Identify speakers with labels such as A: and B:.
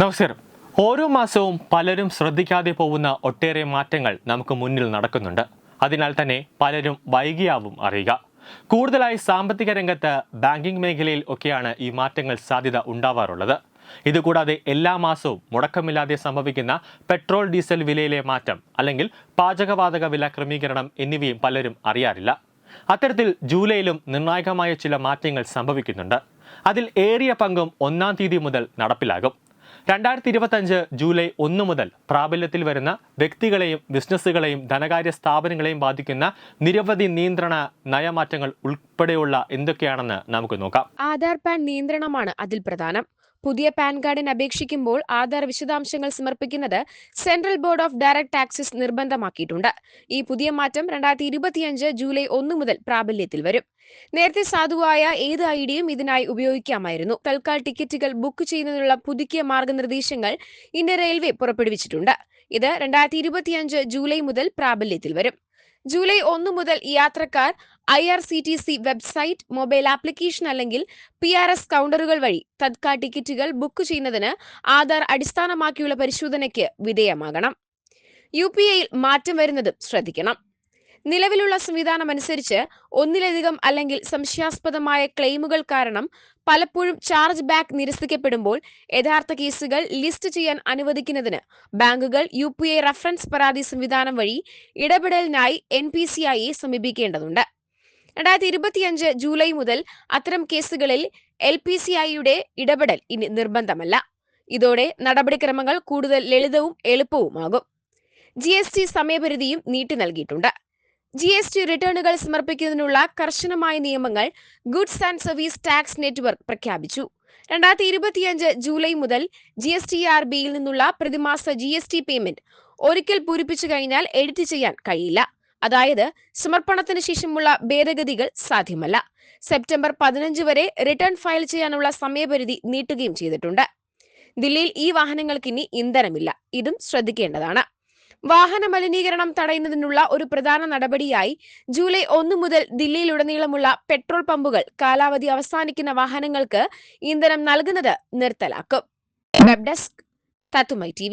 A: നമസ്കാരം. ഓരോ മാസവും പലരും ശ്രദ്ധിക്കാതെ പോകുന്ന ഒട്ടേറെ മാറ്റങ്ങൾ നമുക്ക് മുന്നിൽ നടക്കുന്നുണ്ട്. അതിനാൽ തന്നെ പലരും വൈകിയാവും അറിയുക. കൂടുതലായി സാമ്പത്തിക രംഗത്ത് ബാങ്കിംഗ് മേഖലയിൽ ഒക്കെയാണ് ഈ മാറ്റങ്ങൾ സാധ്യത ഉണ്ടാവാറുള്ളത്. ഇതുകൂടാതെ എല്ലാ മാസവും മുടക്കമില്ലാതെ സംഭവിക്കുന്ന പെട്രോൾ ഡീസൽ വിലയിലെ മാറ്റം അല്ലെങ്കിൽ പാചകവാതക വില ക്രമീകരണം എന്നിവയും പലരും അറിയാറില്ല. അത്തരത്തിൽ ജൂലൈയിലും നിർണായകമായ ചില മാറ്റങ്ങൾ സംഭവിക്കുന്നുണ്ട്. അതിൽ ഏറിയ പങ്കും ഒന്നാം തീയതി മുതൽ നടപ്പിലാകും. രണ്ടായിരത്തി ഇരുപത്തഞ്ച് ജൂലൈ ഒന്ന് മുതൽ പ്രാബല്യത്തിൽ വരുന്ന വ്യക്തികളെയും ബിസിനസ്സുകളെയും ധനകാര്യ സ്ഥാപനങ്ങളെയും ബാധിക്കുന്ന നിരവധി നിയന്ത്രണ നയമാറ്റങ്ങൾ ഉൾപ്പെടെയുള്ള എന്തൊക്കെയാണെന്ന് നമുക്ക് നോക്കാം.
B: ആധാർ പാൻ നിയന്ത്രണമാണ് അതിൽ പ്രധാനം. പുതിയ പാൻ കാർഡിന് അപേക്ഷിക്കുമ്പോൾ ആധാർ വിശദാംശങ്ങൾ സമർപ്പിക്കുന്നത് central board of direct taxes നിർബന്ധമാക്കിയിട്ടുണ്ട്. ഈ പുതിയ മാറ്റം രണ്ടായിരത്തി ഇരുപത്തിയഞ്ച് ജൂലൈ ഒന്ന് മുതൽ പ്രാബല്യത്തിൽ വരും. നേരത്തെ സാധുവായ ഏത് ഐ ഡിയും ഇതിനായി ഉപയോഗിക്കാമായിരുന്നു. തൽക്കാൽ ടിക്കറ്റുകൾ ബുക്ക് ചെയ്യുന്നതിനുള്ള പുതുക്കിയ മാർഗനിർദ്ദേശങ്ങൾ ഇന്ത്യൻ റെയിൽവേ പുറപ്പെടുവിച്ചിട്ടുണ്ട്. ഇത് രണ്ടായിരത്തി ഇരുപത്തിയഞ്ച് ജൂലൈ മുതൽ പ്രാബല്യത്തിൽ വരും. ജൂലൈ ഒന്ന് മുതൽ യാത്രക്കാർ I R C T C website mobile application അല്ലെങ്കിൽ പി ആർ എസ് കൗണ്ടറുകൾ വഴി തത്കാൽ ടിക്കറ്റുകൾ ബുക്ക് ചെയ്യുന്നതിന് ആധാർ അടിസ്ഥാനമാക്കിയുള്ള പരിശോധനയ്ക്ക് വിധേയമാകണം. യു പി ഐയിൽ മാറ്റം വരുന്നതും ശ്രദ്ധിക്കണം. നിലവിലുള്ള സംവിധാനമനുസരിച്ച് ഒന്നിലധികം അല്ലെങ്കിൽ സംശയാസ്പദമായ ക്ലെയിമുകൾ കാരണം പലപ്പോഴും ചാർജ് ബാക്ക് നിരസിക്കപ്പെടുമ്പോൾ യഥാർത്ഥ കേസുകൾ ലിസ്റ്റ് ചെയ്യാൻ അനുവദിക്കുന്നതിന് ബാങ്കുകൾ യു പി ഐ റഫറൻസ് പരാതി സംവിധാനം വഴി ഇടപെടലിനായി എൻ പി സി ഐയെ സമീപിക്കേണ്ടതുണ്ട്. രണ്ടായിരത്തി ഇരുപത്തിയഞ്ച് ജൂലൈ മുതൽ അത്തരം കേസുകളിൽ എൽ പി സി ഐയുടെ ഇടപെടൽ ഇനി നിർബന്ധമല്ല. ഇതോടെ നടപടിക്രമങ്ങൾ കൂടുതൽ ലളിതവും എളുപ്പവുമാകും. ജി എസ് ടി സമയപരിധിയും നീട്ടി നൽകിയിട്ടുണ്ട്. ജി എസ് ടി റിട്ടേണുകൾ സമർപ്പിക്കുന്നതിനുള്ള കർശനമായ നിയമങ്ങൾ goods and service tax network പ്രഖ്യാപിച്ചു. രണ്ടായിരത്തി ഇരുപത്തിയഞ്ച് ജൂലൈ മുതൽ ജി എസ് ടി ആർ ബിയിൽ നിന്നുള്ള പ്രതിമാസ ജി എസ് ടി പേയ്മെന്റ് ഒരിക്കൽ പൂരിപ്പിച്ചു കഴിഞ്ഞാൽ എഡിറ്റ് ചെയ്യാൻ കഴിയില്ല. അതായത് സമർപ്പണത്തിന് ശേഷമുള്ള ഭേദഗതികൾ സാധ്യമല്ല. സെപ്റ്റംബർ പതിനഞ്ച് വരെ റിട്ടേൺ ഫയൽ ചെയ്യാനുള്ള സമയപരിധി നീട്ടുകയും ചെയ്തിട്ടുണ്ട്. ദില്ലിയിൽ ഈ വാഹനങ്ങൾക്ക് ഇനി ഇന്ധനമില്ല. ഇതും ശ്രദ്ധിക്കേണ്ടതാണ്. വാഹന മലിനീകരണം തടയുന്നതിനുള്ള ഒരു പ്രധാന നടപടിയായി ജൂലൈ ഒന്ന് മുതൽ ദില്ലിയിലുടനീളമുള്ള പെട്രോൾ പമ്പുകൾ കാലാവധി അവസാനിക്കുന്ന വാഹനങ്ങൾക്ക് ഇന്ധനം നൽകുന്നത് നിർത്തലാക്കും. വെബ് ഡെസ്ക് തത്തുമൈ ടി